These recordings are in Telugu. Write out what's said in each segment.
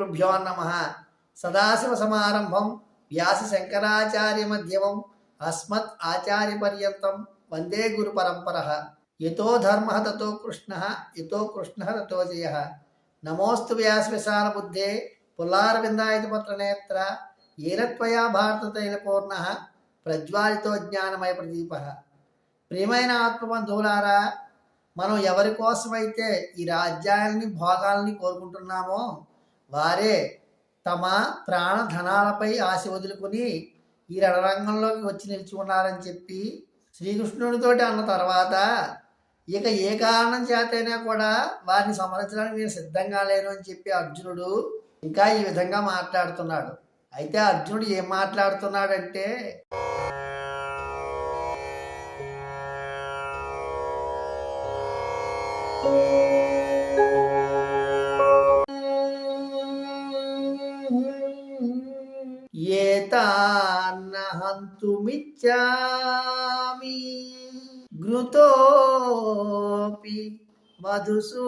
గురుభ్యో నమ సదాశివ సమారంభం వ్యాస శంకరాచార్య మధ్యమం అస్మత్ ఆచార్య పర్యంతం వందే గురు పరంపర యతో ధర్మ తతో కృష్ణ యతో కృష్ణ తతో జయ నమోస్తు వ్యాస విశాల బుద్ధే పుల్లారవిందాయత పత్ర నేత్ర భారత తైలపూర్ణ ప్రజ్వాలితో జ్ఞానమయ ప్రదీప ప్రియమైన ఆత్మబంధువులారా మనం ఎవరి కోసమైతే ఈ రాజ్యాలని భోగాల్ని కోరుకుంటున్నామో వారే తమ ప్రాణధనాలపై ఆశ వదులుకుని ఈ రణరంగంలోకి వచ్చి నిలిచి ఉన్నారని చెప్పి శ్రీకృష్ణుడితోటి అన్న తర్వాత ఇక ఏ కారణం చేతైనా కూడా వారిని సమరించడానికి నేను సిద్ధంగా లేను అని చెప్పి అర్జునుడు ఇంకా ఈ విధంగా మాట్లాడుతున్నాడు. అయితే అర్జునుడు ఏం మాట్లాడుతున్నాడంటే ఏతాన్న హంతుమిచ్చామి ఘృతోపి మధుసూదన.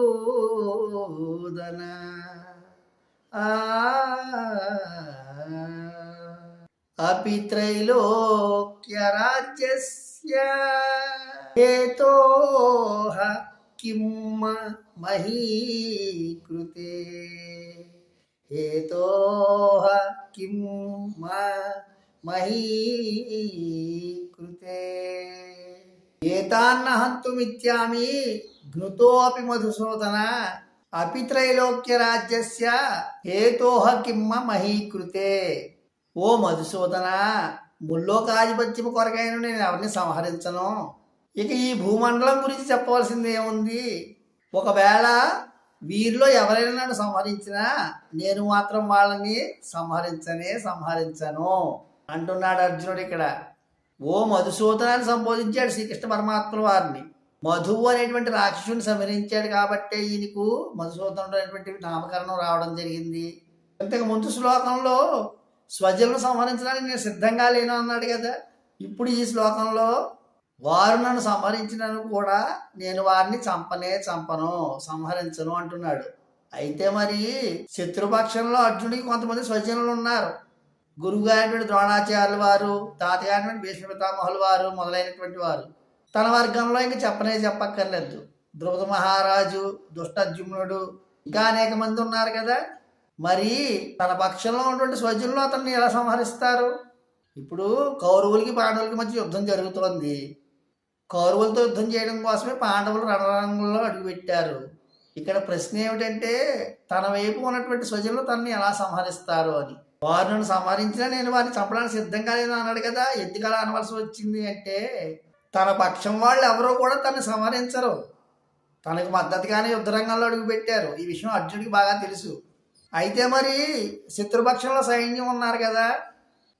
అపి త్రైలోక్య హేతోహ హేతోః కిం మహీకృతే. హేతోః కిం మహీకృతే కృతే హంతుమిత్యామి ఘృతోపి మధుసూదన అపి హేతోహ రాజ్యస్య కిమ్మ మహీకృతే ఓ మధుసూదన ముల్లోకాధిపత్యము కొరకైన నేను ఎవరిని సంహరించను? ఇక ఈ భూమండలం గురించి చెప్పవలసింది ఏముంది? ఒకవేళ వీరిలో ఎవరైనా నన్ను సంహరించినా నేను మాత్రం వాళ్ళని సంహరించనే సంహరించను. అంటున్నాడు అర్జునుడు ఇక్కడ. ఓ మధుసూదనాన్ని సంబోధించాడు శ్రీకృష్ణ పరమాత్మ వారిని. మధువు అనేటువంటి రాక్షసుని సంహరించాడు కాబట్టే ఈయనకు మధుసూదనుడు అనేటువంటి నామకరణం రావడం జరిగింది. ఇంతకు ముందు శ్లోకంలో స్వజలను సంహరించడానికి నేను సిద్ధంగా లేను అన్నాడు కదా. ఇప్పుడు ఈ శ్లోకంలో వారు నన్ను సంహరించినను కూడా నేను వారిని చంపనే చంపను సంహరించను అంటున్నాడు. అయితే మరి శత్రుపక్షంలో అర్జునుడికి కొంతమంది స్వజనులు ఉన్నారు. గురువు అయినటువంటి ద్రోణాచార్యుల వారు తాతయ్య అయినటువంటి భీష్మ పితామహుల వారు మొదలైనటువంటి వారు. తన వర్గంలో ఇంక చెప్పనే చెప్పక్కర్లేదు. ద్రుపద మహారాజు దుష్టజుమ్నుడు ఇంకా అనేక మంది ఉన్నారు కదా. మరి తన పక్షంలో ఉన్నటువంటి స్వజనులు అతన్ని ఎలా సంహరిస్తారు? ఇప్పుడు కౌరవులకి పాండవులకి మధ్య యుద్ధం జరుగుతోంది. కౌరవులతో యుద్ధం చేయడం కోసమే పాండవులు రణరంగంలో అడుగుపెట్టారు. ఇక్కడ ప్రశ్న ఏమిటంటే తన వైపు ఉన్నటువంటి స్వజనులు తనని ఎలా సంహరిస్తారు అని. వారు నన్ను సంహరించినా నేను వారిని చంపడానికి సిద్ధంగా లేను అన్నాడు కదా. ఎందుకు అనవలసి వచ్చింది అంటే తన పక్షం వాళ్ళు ఎవరో కూడా తనని సంహరించరు. తనకు మద్దతుగానే యుద్ధరంగంలో అడుగుపెట్టారు. ఈ విషయం అర్జునుడికి బాగా తెలుసు. అయితే మరి శత్రుపక్షంలో సైన్యం ఉన్నారు కదా.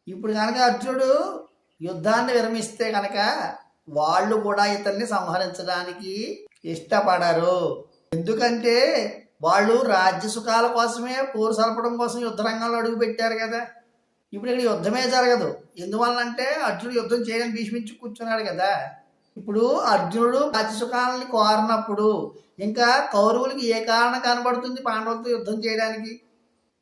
ఇప్పుడు కనుక అర్జునుడు యుద్ధాన్ని విరమిస్తే కనుక వాళ్ళు కూడా ఇతన్ని సంహరించడానికి ఇష్టపడరు. ఎందుకంటే వాళ్ళు రాజ్య సుఖాల కోసమే పోరు సలపడం కోసం యుద్ధరంగంలో అడుగుపెట్టారు కదా. ఇప్పుడు ఇక్కడ యుద్ధమే జరగదు. ఎందువల్లంటే అర్జునుడు యుద్ధం చేయడానికి భీష్మించి కూర్చున్నాడు కదా. ఇప్పుడు అర్జునుడు రాజ్య సుఖాలని కోరినప్పుడు ఇంకా కౌరవులకి ఏ కారణం కనబడుతుంది పాండవులతో యుద్ధం చేయడానికి?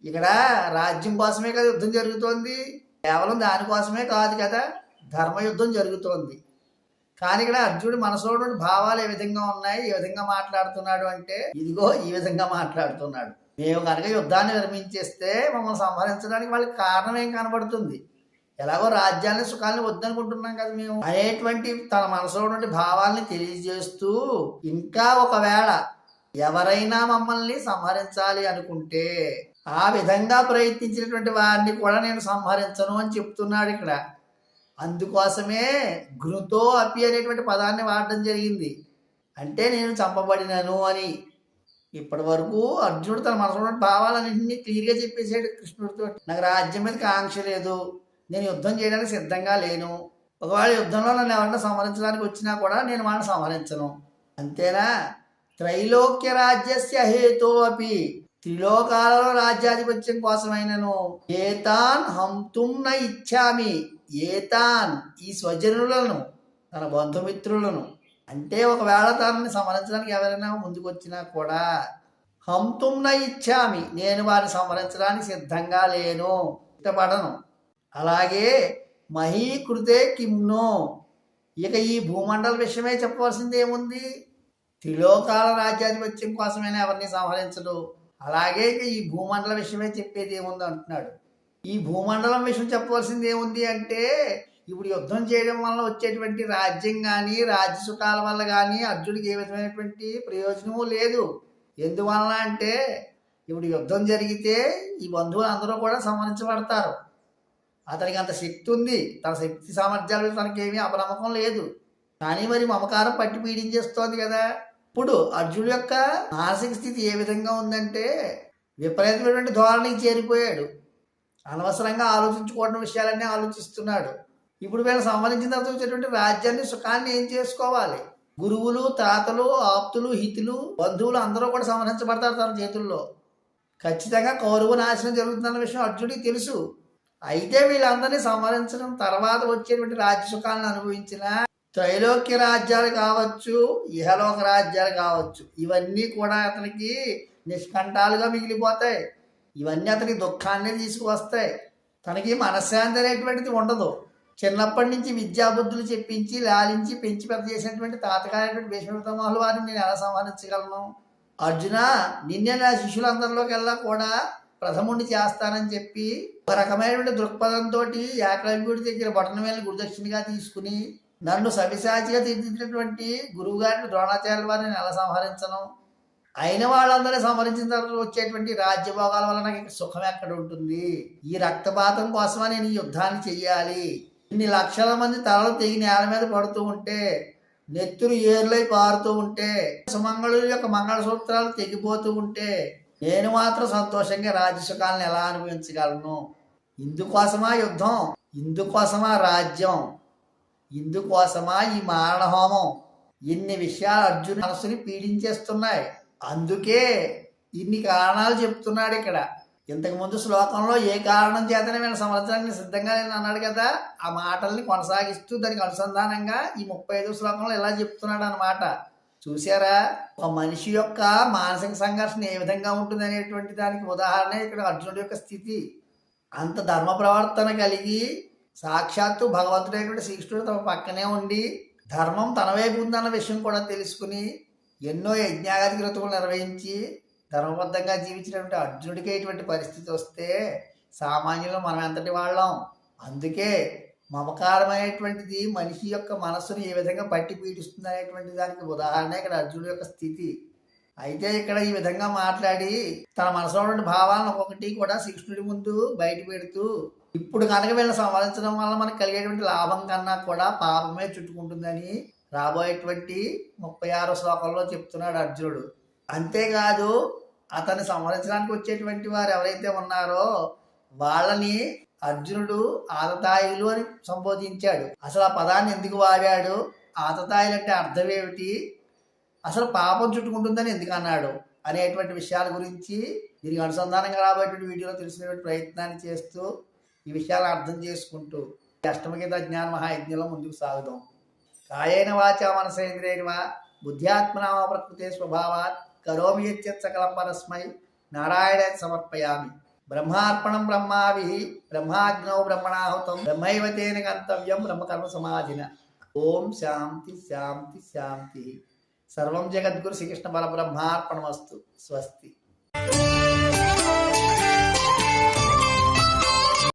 ఇక్కడ రాజ్యం కోసమే కదా యుద్ధం జరుగుతోంది. కేవలం దానికోసమే కాదు కదా ధర్మయుద్ధం జరుగుతోంది. కానీ ఇక్కడ అర్జునుడి మనసులో భావాలు ఏ విధంగా ఉన్నాయి ఏ విధంగా మాట్లాడుతున్నాడు అంటే ఇదిగో ఈ విధంగా మాట్లాడుతున్నాడు. మేము కనుక యుద్ధాన్ని విరమించేస్తే మమ్మల్ని సంహరించడానికి వాళ్ళకి కారణం ఏం కనబడుతుంది? ఎలాగో రాజ్యాన్ని సుఖాన్ని వద్దనుకుంటున్నాం కదా మేము. అనేటువంటి తన మనసులో నుండి భావాల్ని తెలియజేస్తూ ఇంకా ఒకవేళ ఎవరైనా మమ్మల్ని సంహరించాలి అనుకుంటే ఆ విధంగా ప్రయత్నించినటువంటి వారిని కూడా నేను సంహరించను అని చెప్తున్నాడు ఇక్కడ. అందుకోసమే ఘృతో అపి అనేటువంటి పదాన్ని వాడడం జరిగింది. అంటే నేను చంపబడినను అని. ఇప్పటి వరకు అర్జునుడు తన మనసులో భావాలన్నింటినీ క్లియర్గా చెప్పేసాడు కృష్ణుడితో. నాకు రాజ్యం మీద కాంక్ష లేదు. నేను యుద్ధం చేయడానికి సిద్ధంగా లేను. ఒకవేళ యుద్ధంలో నన్ను ఎవరన్నా సంహరించడానికి వచ్చినా కూడా నేను వాళ్ళని సంహరించను. అంతేనా? త్రైలోక్య రాజ్యస్య హేతో అపి. త్రిలోకాలలో రాజ్యాధిపత్యం కోసమైనను. ఏతాన్ హంతుం న ఇచ్చామి. ఏతాన్ ఈ స్వజనులను తన బంధుమిత్రులను అంటే ఒకవేళ తనని సంహరించడానికి ఎవరైనా ముందుకు వచ్చినా కూడా హంతుమ్న ఇచ్చామి నేను వారిని సంహరించడానికి సిద్ధంగా లేను ఇష్టపడను. అలాగే మహీకృతే కిమ్నో. ఇక ఈ భూమండల విషయమే చెప్పవలసింది ఏముంది? త్రిలోకాల రాజ్యాధిపత్యం కోసమైనా ఎవరిని సంహరించడు. అలాగే ఇక ఈ భూమండల విషయమే చెప్పేది ఏముంది అంటున్నాడు. ఈ భూమండలం విషయం చెప్పవలసింది ఏముంది అంటే ఇప్పుడు యుద్ధం చేయడం వల్ల వచ్చేటువంటి రాజ్యం కానీ రాజ్య సుఖాల వల్ల కానీ అర్జునుడికి ఏ విధమైనటువంటి ప్రయోజనము లేదు. ఎందువలన అంటే ఇప్పుడు యుద్ధం జరిగితే ఈ బంధువులు అందరూ కూడా సంహరించబడతారు. అతనికి అంత శక్తి ఉంది. తన శక్తి సామర్థ్యాలు తనకి తనకేమీ అపనమ్మకం లేదు. కానీ మరి మమకారం పట్టి పీడించేస్తోంది కదా. ఇప్పుడు అర్జునుడు యొక్క మానసిక స్థితి ఏ విధంగా ఉందంటే విపరీతమైనటువంటి ధోరణికి చేరిపోయాడు. అనవసరంగా ఆలోచించుకోవడం విషయాలన్నీ ఆలోచిస్తున్నాడు. ఇప్పుడు వీళ్ళు సంబంధించిన తర్వాత వచ్చేటువంటి రాజ్యాన్ని సుఖాన్ని ఏం చేసుకోవాలి? గురువులు తాతలు ఆప్తులు హితులు బంధువులు అందరూ కూడా సంహరించబడతారు తన చేతుల్లో. ఖచ్చితంగా కౌరవ నాశనం జరుగుతుందన్న విషయం అర్జునుడికి తెలుసు. అయితే వీళ్ళందరినీ సంహరించడం తర్వాత వచ్చేటువంటి రాజ్య సుఖాలను అనుభవించిన త్రైలోక్య రాజ్యాలు కావచ్చు ఇహలోక రాజ్యాలు కావచ్చు ఇవన్నీ కూడా అతనికి నిష్కంఠాలుగా మిగిలిపోతాయి. ఇవన్నీ అతనికి దుఃఖాన్ని తీసుకువస్తాయి. తనకి మనశ్శాంతి అనేటువంటిది ఉండదు. చిన్నప్పటి నుంచి విద్యాబుద్ధులు చెప్పించి లాలించి పెంచి పెద్ద చేసినటువంటి తాతగారైనటువంటి భీష్మపితామహుల వారిని నేను ఎలా సంహరించగలను అర్జున నిన్నే నా శిష్యులందరిలోకెల్లా కూడా ప్రథముడిని చేస్తానని చెప్పి ఒక రకమైనటువంటి దృక్పథంతో ఏకలవ్యుడి దగ్గర బొటనవేలు గురుదక్షిణగా తీసుకుని నన్ను సవిశాచిగా తీర్చినటువంటి గురువు గారిని ద్రోణాచార్యుల వారిని నేను ఎలా సంహరించను? అయిన వాళ్ళందరూ సంహరించిన తర్వాత వచ్చేటువంటి రాజ్యభోగాల వల్ల నాకు సుఖం ఎక్కడ ఉంటుంది? ఈ రక్తపాతం కోసమా నేను ఈ యుద్ధాన్ని చెయ్యాలి? ఇన్ని లక్షల మంది తలలు తెగి నేల మీద పడుతూ ఉంటే నెత్తురు ఏర్లై పారుతూ ఉంటే సుమంగళుల యొక్క మంగళసూత్రాలు తెగిపోతూ ఉంటే నేను మాత్రం సంతోషంగా రాజ్యసుఖాలను ఎలా అనుభవించగలను? ఇందుకోసమా యుద్ధం? ఇందుకోసమా రాజ్యం? ఇందుకోసమా ఈ మారణహోమం? ఇన్ని విషయాలు అర్జున్ మనసుని పీడించేస్తున్నాయి. అందుకే ఇన్ని కారణాలు చెప్తున్నాడు ఇక్కడ. ఇంతకుముందు శ్లోకంలో ఏ కారణం చేతనే వీళ్ళ సంవత్సరానికి సిద్ధంగా నేను అన్నాడు కదా ఆ మాటల్ని కొనసాగిస్తూ దానికి అనుసంధానంగా ఈ ముప్పై ఐదు శ్లోకంలో ఇలా చెప్తున్నాడు అన్నమాట. చూసారా ఒక మనిషి యొక్క మానసిక సంఘర్షణ ఏ విధంగా ఉంటుంది అనేటువంటి దానికి ఉదాహరణ ఇక్కడ అర్జునుడి యొక్క స్థితి. అంత ధర్మ ప్రవర్తన కలిగి సాక్షాత్తు భగవంతుడైనటువంటి శ్రీకృష్ణుడు తమ పక్కనే ఉండి ధర్మం తన వైపు ఉందన్న విషయం కూడా తెలుసుకుని ఎన్నో యజ్ఞాగాది క్రతువులు నిర్వహించి ధర్మబద్ధంగా జీవించినటువంటి అర్జునుడికే ఇటువంటి పరిస్థితి వస్తే సామాన్యులు మనం ఎంతటి వాళ్ళం? అందుకే మమకారమైనటువంటిది మనిషి యొక్క మనస్సును ఏ విధంగా పట్టి పీడిస్తుంది అనేటువంటి దానికి ఉదాహరణ ఇక్కడ అర్జునుడి యొక్క స్థితి. అయితే ఇక్కడ ఈ విధంగా మాట్లాడి తన మనసులో ఉన్న భావాలను ఒకటి కూడా శిక్షణుడి ముందు బయట పెడుతూ ఇప్పుడు కనుక వీళ్ళని సంవరించడం వల్ల మనకు కలిగేటువంటి లాభం కన్నా కూడా పాపమే చుట్టుకుంటుందని రాబోయేటువంటి ముప్పై ఆరో శ్లోకంలో చెప్తున్నాడు అర్జునుడు. అంతేకాదు అతన్ని సంహరించడానికి వచ్చేటువంటి వారు ఎవరైతే ఉన్నారో వాళ్ళని అర్జునుడు ఆతతాయులు అని సంబోధించాడు. అసలు ఆ పదాన్ని ఎందుకు వాడాడు? ఆతతాయులు అంటే అర్థం ఏమిటి? అసలు పాపం చుట్టుకుంటుందని ఎందుకు అన్నాడు? అనేటువంటి విషయాల గురించి దీనికి అనుసంధానంగా రాబోయేటువంటి వీడియోలో తెలిసినటువంటి ప్రయత్నాన్ని చేస్తూ ఈ విషయాలను అర్థం చేసుకుంటూ అష్టమగీత జ్ఞాన మహాయజ్ఞంలో ముందుకు సాగుదాం. కాయైన వాచ మనసేంద్రియవ బుద్ధ్యాత్మనామ ప్రకృతి స్వభావాత్ కరోమి యత్యత్ సకలం పరస్మై నారాయణ సమర్పయామి. బ్రహ్మార్పణం బ్రహ్మావి బ్రహ్మాగ్నౌ బ్రహ్మణాహుతం బ్రహ్మైవ తేన గంతవ్యం బ్రహ్మకర్మ సమాధిన. ఓం శాంతి శాంతి శాంతి. సర్వం జగద్గురు శ్రీకృష్ణ పరబ్రహ్మార్పణమస్తు స్వస్తి.